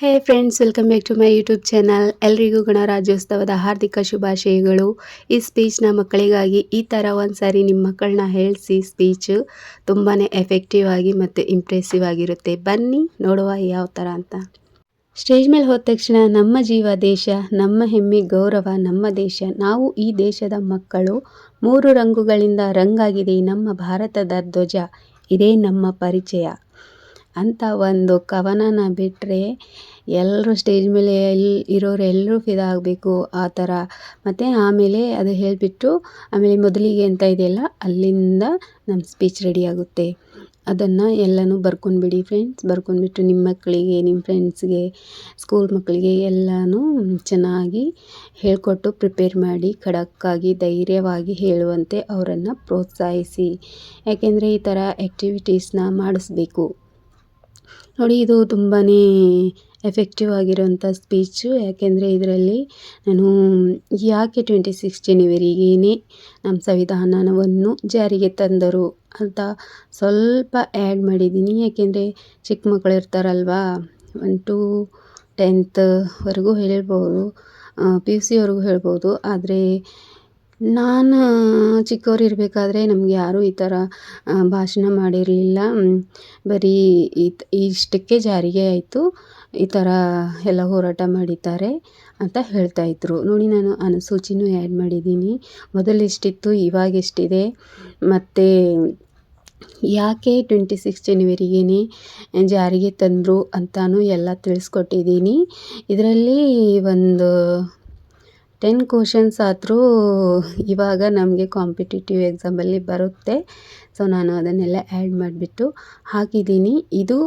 Hey friends welcome back to my YouTube channel ಎಲ್ರಿಗೂ ಗಣರಾಜ್ಯೋತ್ಸವದ ಹಾರ್ದಿಕ ಶುಭಾಶಯಗಳು. ಈ ಸ್ಪೀಚ್ನ ಮಕ್ಕಳಿಗಾಗಿ ಈ ಥರ ಒಂದು ಸಾರಿ ನಿಮ್ಮ ಮಕ್ಕಳನ್ನ ಹೇಳಿಸಿ ಸ್ಪೀಚು ತುಂಬಾ ಎಫೆಕ್ಟಿವ್ ಆಗಿ ಮತ್ತು ಇಂಪ್ರೆಸಿವ್ ಆಗಿರುತ್ತೆ. ಬನ್ನಿ ನೋಡುವ ಯಾವ ಥರ ಅಂತ. ಸ್ಟೇಜ್ ಮೇಲೆ ಹೋದ ತಕ್ಷಣ ನಮ್ಮ ಜೀವ ದೇಶ, ನಮ್ಮ ಹೆಮ್ಮೆ, ಗೌರವ, ನಮ್ಮ ದೇಶ, ನಾವು ಈ ದೇಶದ ಮಕ್ಕಳು. ಮೂರು ರಂಗುಗಳಿಂದ ರಂಗಾಗಿದೆ ನಮ್ಮ ಭಾರತದ ಧ್ವಜ. ಇದೇ ನಮ್ಮ ಪರಿಚಯ. ಅಂತ ಒಂದು ಕವನನ ಬಿಟ್ಟರೆ ಎಲ್ಲರೂ ಸ್ಟೇಜ್ ಮೇಲೆ ಎಲ್ಲಿ ಇರೋರು ಎಲ್ಲರೂ ಫಿದಾ ಆಗಬೇಕು ಆ ಥರ. ಮತ್ತು ಆಮೇಲೆ ಅದು ಹೇಳಿಬಿಟ್ಟು, ಆಮೇಲೆ ಮೊದಲಿಗೆ ಅಂತ ಇದೆಯಲ್ಲ, ಅಲ್ಲಿಂದ ನಮ್ಮ ಸ್ಪೀಚ್ ರೆಡಿ ಆಗುತ್ತೆ. ಅದನ್ನು ಎಲ್ಲನೂ ಬರ್ಕೊಂಡ್ಬಿಡಿ ಫ್ರೆಂಡ್ಸ್ ಬರ್ಕೊಂಡ್ಬಿಟ್ಟು ನಿಮ್ಮ ಮಕ್ಕಳಿಗೆ ನಿಮ್ಮ ಫ್ರೆಂಡ್ಸ್ಗೆ ಸ್ಕೂಲ್ ಮಕ್ಕಳಿಗೆ ಎಲ್ಲನೂ ಚೆನ್ನಾಗಿ ಹೇಳಿಕೊಟ್ಟು ಪ್ರಿಪೇರ್ ಮಾಡಿ, ಖಡಕ್ಕಾಗಿ, ಧೈರ್ಯವಾಗಿ ಹೇಳುವಂತೆ ಅವರನ್ನು ಪ್ರೋತ್ಸಾಹಿಸಿ. ಯಾಕೆಂದರೆ ಈ ಥರ ಆ್ಯಕ್ಟಿವಿಟೀಸ್ನ ಮಾಡಿಸ್ಬೇಕು. ನೋಡಿ, ಇದು ತುಂಬಾ ಎಫೆಕ್ಟಿವ್ ಆಗಿರೋಂಥ ಸ್ಪೀಚು ಯಾಕೆಂದರೆ ಇದರಲ್ಲಿ ನಾನು ಯಾಕೆ ಟ್ವೆಂಟಿ ಸಿಕ್ಸ್ ಜನವರಿಗೇನೆ ನಮ್ಮ ಸಂವಿಧಾನವನ್ನು ಜಾರಿಗೆ ತಂದರು ಅಂತ ಸ್ವಲ್ಪ ಆ್ಯಡ್ ಮಾಡಿದ್ದೀನಿ. ಯಾಕೆಂದರೆ ಚಿಕ್ಕ ಮಕ್ಕಳು ಇರ್ತಾರಲ್ವಾ ಒನ್ ಟು ಟೆಂತ್ವರೆಗೂ ಹೇಳ್ಬೋದು ಪಿ ಯು ಸಿವರೆಗೂ ಹೇಳ್ಬೋದು. ಆದರೆ ನಾನು ಚಿಕ್ಕವರಿರಬೇಕಾದ್ರೆ ನಮ್ಗೆ ಯಾರೂ ಈ ಥರ ಭಾಷಣ ಮಾಡಿರಲಿಲ್ಲ. ಬರೀ ಇಷ್ಟಕ್ಕೆ ಜಾರಿಗೆ ಆಯಿತು. ಈ ಥರ ಎಲ್ಲ ಹೋರಾಟ ಮಾಡಿದ್ದಾರೆ ಅಂತ ಹೇಳ್ತಾ ಇದ್ರು. ನೋಡಿ, ನಾನು ಅನುಸೂಚಿನೂ ಆ್ಯಡ್ ಮಾಡಿದ್ದೀನಿ. ಮೊದಲು ಎಷ್ಟಿತ್ತು, ಇವಾಗ ಎಷ್ಟಿದೆ? ಮತ್ತು ಯಾಕೆ ಟ್ವೆಂಟಿ ಸಿಕ್ಸ್ ಜನವರಿಗೇನೆ ಜಾರಿಗೆ ತಂದರು ಅಂತಲೂ ಎಲ್ಲ ತಿಳಿಸ್ಕೊಟ್ಟಿದ್ದೀನಿ. ಇದರಲ್ಲಿ ಒಂದು ಟೆನ್ ಕ್ವಶನ್ಸ್ ಆದರೂ ಇವಾಗ ನಮಗೆ ಕಾಂಪಿಟೇಟಿವ್ ಎಕ್ಸಾಮಲ್ಲಿ ಬರುತ್ತೆ. ಸೊ ನಾನು ಅದನ್ನೆಲ್ಲ ಆ್ಯಡ್ ಮಾಡಿಬಿಟ್ಟು ಹಾಕಿದ್ದೀನಿ. ಇದು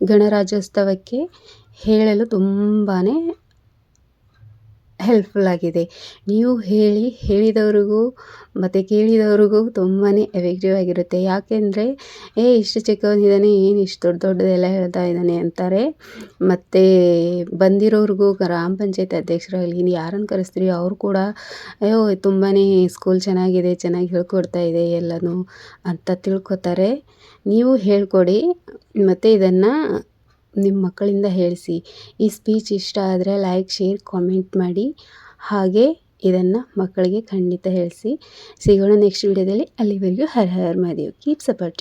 ಗಣರಾಜ್ಯೋತ್ಸವಕ್ಕೆ ಹೇಳಲು ತುಂಬಾ ಹೆಲ್ಪ್ಫುಲ್ ಆಗಿದೆ. ನೀವು ಹೇಳಿ, ಹೇಳಿದವ್ರಿಗೂ ಮತ್ತು ಕೇಳಿದವ್ರಿಗೂ ತುಂಬಾ ಎಫೆಕ್ಟಿವ್ ಆಗಿರುತ್ತೆ. ಯಾಕೆಂದರೆ, ಏ, ಇಷ್ಟು ಚಿಕ್ಕವನಿದ್ದಾನೆ ಏನು ಇಷ್ಟು ದೊಡ್ಡ ದೊಡ್ಡದೆಲ್ಲ ಹೇಳ್ತಾ ಇದ್ದಾನೆ ಅಂತಾರೆ. ಮತ್ತು ಬಂದಿರೋರಿಗೂ ಗ್ರಾಮ ಪಂಚಾಯತ್ ಅಧ್ಯಕ್ಷರಾಗಲಿ ಯಾರನ್ನು ಕರೆಸ್ತೀರಿ, ಅವರು ಕೂಡ, ಅಯ್ಯೋ ತುಂಬಾ ಸ್ಕೂಲ್ ಚೆನ್ನಾಗಿದೆ, ಚೆನ್ನಾಗಿ ಹೇಳ್ಕೊಡ್ತಾ ಇದೆ ಎಲ್ಲನೂ ಅಂತ ತಿಳ್ಕೊತಾರೆ. ನೀವು ಹೇಳ್ಕೊಡಿ, ಮತ್ತು ಇದನ್ನು ನಿಮ್ಮ ಮಕ್ಕಳಿಂದ ಹೇಳಿಸಿ. ಈ ಸ್ಪೀಚ್ ಇಷ್ಟ ಆದರೆ ಲೈಕ್ ಶೇರ್ ಕಾಮೆಂಟ್ ಮಾಡಿ. ಹಾಗೆ ಇದನ್ನು ಮಕ್ಕಳಿಗೆ ಖಂಡಿತ ಹೇಳಿಸಿ. ಸಿಗೋಣ ನೆಕ್ಸ್ಟ್ ವಿಡಿಯೋದಲ್ಲಿ ಅಲ್ಲಿವರೆಗೂ ಹರ್ ಹರ್ ಮಹಾದೇವ್. Keep supporting